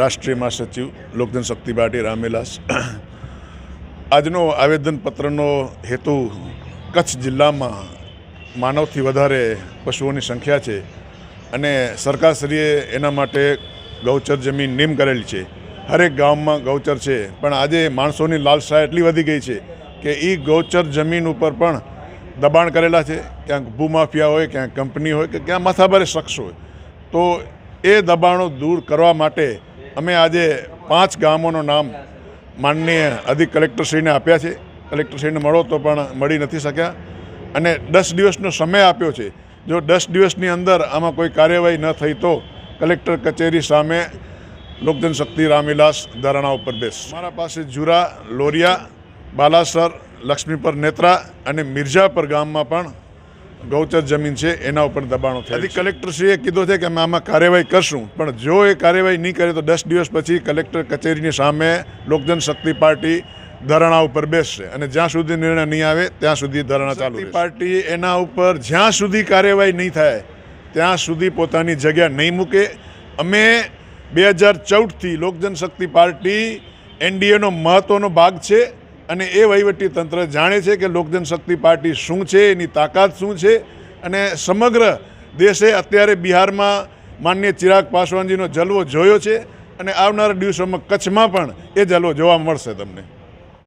રાષ્ટ્રીય મહાસચિવ લોકજન શક્તિ પાર્ટી રામવિલાસ. આજનો આવેદનપત્રનો હેતુ કચ્છ જિલ્લામાં માનવથી વધારે પશુઓની સંખ્યા છે અને સરકારશ્રીએ એના માટે ગૌચર જમીન નિમ કરેલી છે. હરેક ગામમાં ગૌચર છે, પણ આજે માણસોની લાલસા એટલી વધી ગઈ છે કે એ ગૌચર જમીન ઉપર પણ દબાણ કરેલા છે. ક્યાંક ભૂમાફિયા હોય, ક્યાંક કંપની હોય કે ક્યાં માથાભારે શખ્સ હોય. તો એ દબાણો દૂર કરવા માટે અમે આજે પાંચ ગામોનું નામ માનનીય અધિક કલેક્ટરશ્રીને આપ્યા છે. કલેક્ટરશ્રીને મળો તો પણ મળી નથી શક્યા. અને દસ દિવસનો સમય આપ્યો છે. જો દસ દિવસની અંદર આમાં કોઈ કાર્યવાહી ન થઈ તો કલેક્ટર કચેરી સામે લોકજન શક્તિ રામવિલાસ ધરણા ઉપર બેસ. મારા પાસે જુરા, લોરિયા, બાલાસર, લક્ષ્મીપર નેત્રા અને મિર્જાપર ગામમાં પણ ગૌચર જમીન છે એના ઉપર દબાણો થયા અધિક કલેક્ટરશ્રીએ કીધું છે કે અમે આમાં કાર્યવાહી કરશું પણ જો એ કાર્યવાહી નહીં કરે તો દસ દિવસ પછી કલેક્ટર કચેરીની સામે લોકજન શક્તિ પાર્ટી ધરણા ઉપર બેસશે અને જ્યાં સુધી નિર્ણય નહીં આવે ત્યાં સુધી ધરણા ચાલુ પાર્ટી એના ઉપર જ્યાં સુધી કાર્યવાહી નહીં થાય ત્યાં સુધી પોતાની જગ્યા નહીં મૂકે. અમે બે હજાર ચૌદથી લોકજન શક્તિ પાર્ટી એનડીએનો મહત્ત્વનો ભાગ છે. અને એ વહીવટી તંત્ર જાણે છે કે લોકજન શક્તિ પાર્ટી શું છે, એની તાકાત શું છે અને સમગ્ર દેશે અત્યારે બિહારમાં માન્ય ચિરાગ પાસવાનજીનો જલવો જોયો છે અને આવનારા દિવસોમાં કચ્છમાં પણ એ જલવો જોવા મળશે તમને.